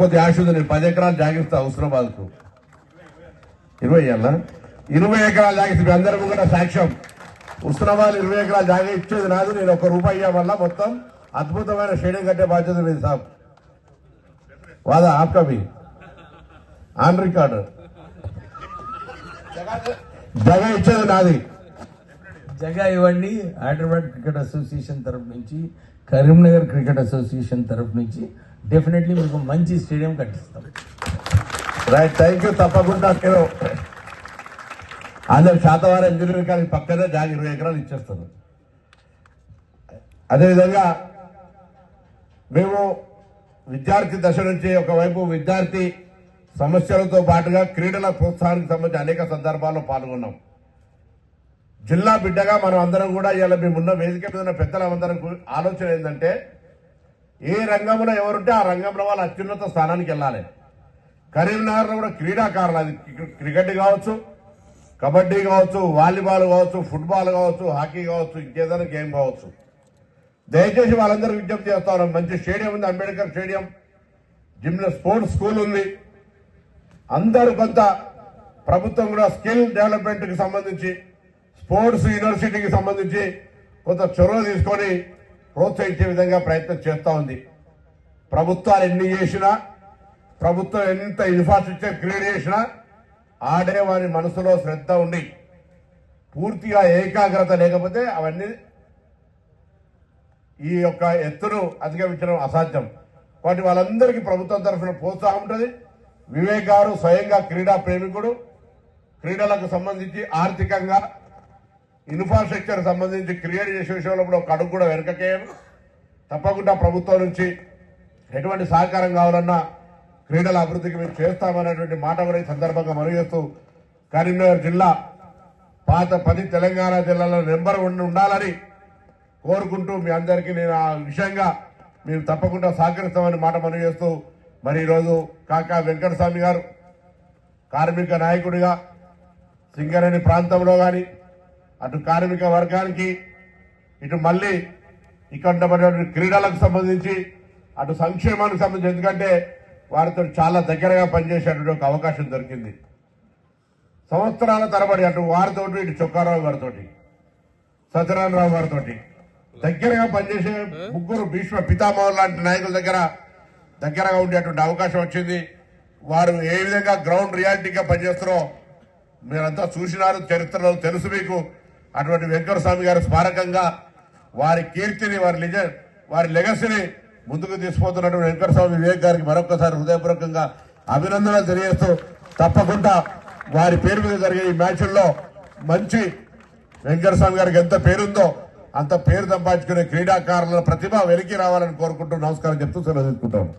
కొద్ది ఆశ ఉంది నేను పది ఎకరాలు జాగిస్తా హుస్నాబాద్కు ఇరవై ఏళ్ళ? ఇరవై ఎకరాలు జాగిస్తే మీ అందరం కూడా సాక్ష్యం. హుస్నాబాద్ ఇరవై ఎకరాలు జాగా ఇచ్చేది నాదు నేను ఒక రూపాయి వల్ల మొత్తం అద్భుతమైన స్టేడియం కట్టే బాధ్యత మీద సాబ్. వాదా ఆప్కా भी ఆన్ రికార్డు. జగ ఇచ్చేది నాది. జగా ఇవ్వండి. హైదరాబాద్ క్రికెట్ అసోసియేషన్ తరఫు నుంచి కరీంనగర్ క్రికెట్ అసోసియేషన్ తరఫు నుంచి డెఫినెట్లీ మీకు మంచి స్టేడియం కట్టిస్తాం. Right thank you. తప్పకుండా నేను అందరు శాతవారం ఇంజనీరింగ్ కాలేజ్ పక్కనే జాగా ఇరవై ఎకరాలు ఇచ్చేస్తారు. అదేవిధంగా మేము విద్యార్థి దశ నుంచి ఒకవైపు విద్యార్థి సమస్యలతో పాటుగా క్రీడల ప్రోత్సాహానికి సంబంధించి అనేక సందర్భాల్లో పాల్గొన్నాం. జిల్లా బిడ్డగా మనం అందరం కూడా ఇవాళ మేమున్న వేదిక మీద ఉన్న పెద్దలందరం ఆలోచన ఏంటంటే ఏ రంగంలో ఎవరుంటే ఆ రంగంలో వాళ్ళు అత్యున్నత స్థానానికి వెళ్ళాలి. కరీంనగర్లో కూడా క్రీడాకారులు అది క్రికెట్ కావచ్చు కబడ్డీ కావచ్చు వాలీబాల్ కావచ్చు ఫుట్బాల్ కావచ్చు హాకీ కావచ్చు ఇంకేదైనా గేమ్ కావచ్చు. దయచేసి వాళ్ళందరూ విజ్ఞప్తి చేస్తా మంచి స్టేడియం ఉంది అంబేద్కర్ స్టేడియం. జిమ్లో స్పోర్ట్స్ స్కూల్ ఉంది. అందరూ కొంత ప్రభుత్వం కూడా స్కిల్ డెవలప్మెంట్కి సంబంధించి స్పోర్ట్స్ యూనివర్సిటీకి సంబంధించి కొంత చొరవ తీసుకొని ప్రోత్సహించే విధంగా ప్రయత్నం చేస్తూ ఉంది. ప్రభుత్వాలు ఎన్ని చేసినా ప్రభుత్వం ఎంత ఇన్ఫ్రాస్ట్రక్చర్ క్రియేట్ చేసినా ఆడే వారి మనసులో శ్రద్ధ ఉండి పూర్తిగా ఏకాగ్రత లేకపోతే అవన్నీ ఈ యొక్క ఎత్తును అధిగమించడం అసాధ్యం. వాటి వాళ్ళందరికీ ప్రభుత్వం తరఫున ప్రోత్సాహం ఉంటుంది. వివేక్ గారు స్వయంగా క్రీడా ప్రేమికుడు. క్రీడలకు సంబంధించి ఆర్థికంగా ఇన్ఫ్రాస్ట్రక్చర్ సంబంధించి క్రియేట్ చేసే విషయంలో కూడా ఒక అడుగు కూడా వెనకకేయను. తప్పకుండా ప్రభుత్వం నుంచి ఎటువంటి సహకారం కావాలన్నా క్రీడల అభివృద్ధికి మేము చేస్తామనేటువంటి మాట కూడా ఈ సందర్భంగా మనవి చేస్తూ కరీంనగర్ జిల్లా పాత పది తెలంగాణ జిల్లాలో నెంబర్ వన్ ఉండాలని కోరుకుంటూ మీ అందరికీ నేను ఆ విషయంగా మేము తప్పకుండా సహకరిస్తామని మాట మనవి చేస్తూ మరి ఈరోజు కాకా వెంకటస్వామి గారు కార్మిక నాయకుడిగా సింగరేణి ప్రాంతంలో కానీ అటు కార్మిక వర్గానికి ఇటు మళ్ళీ ఇక్కడ క్రీడలకు సంబంధించి అటు సంక్షేమానికి సంబంధించి ఎందుకంటే వారితో చాలా దగ్గరగా పనిచేసేటువంటి ఒక అవకాశం దొరికింది. సంవత్సరాల తరబడి అటు వారితోటి ఇటు చొక్కారావు గారితో సత్యనారాయణరావు గారితో దగ్గరగా పనిచేసే ముగ్గురు భీష్మ పితామహులు లాంటి నాయకుల దగ్గర దగ్గరగా ఉండేటువంటి అవకాశం వచ్చింది. వారు ఏ విధంగా గ్రౌండ్ రియాలిటీగా పనిచేస్తారో మీరంతా చూసినారు చరిత్రలో తెలుసు మీకు. అటువంటి వెంకట స్వామి గారి స్మారకంగా వారి కీర్తిని వారి నిజ వారి లెగసీని ముందుకు తీసుకుపోతున్నటువంటి వెంకట స్వామి వివేక్ గారికి మరొకసారి హృదయపూర్వకంగా అభినందనలు తెలియజేస్తూ తప్పకుండా వారి పేరు మీద జరిగే ఈ మ్యాచ్ల్లో మంచి వెంకట స్వామి గారికి ఎంత పేరుందో అంత పేరు సంపాదించుకునే క్రీడాకారుల ప్రతిభ వెలికి రావాలని కోరుకుంటూ నమస్కారం చెప్తూ సెలవు తీసుకుంటాను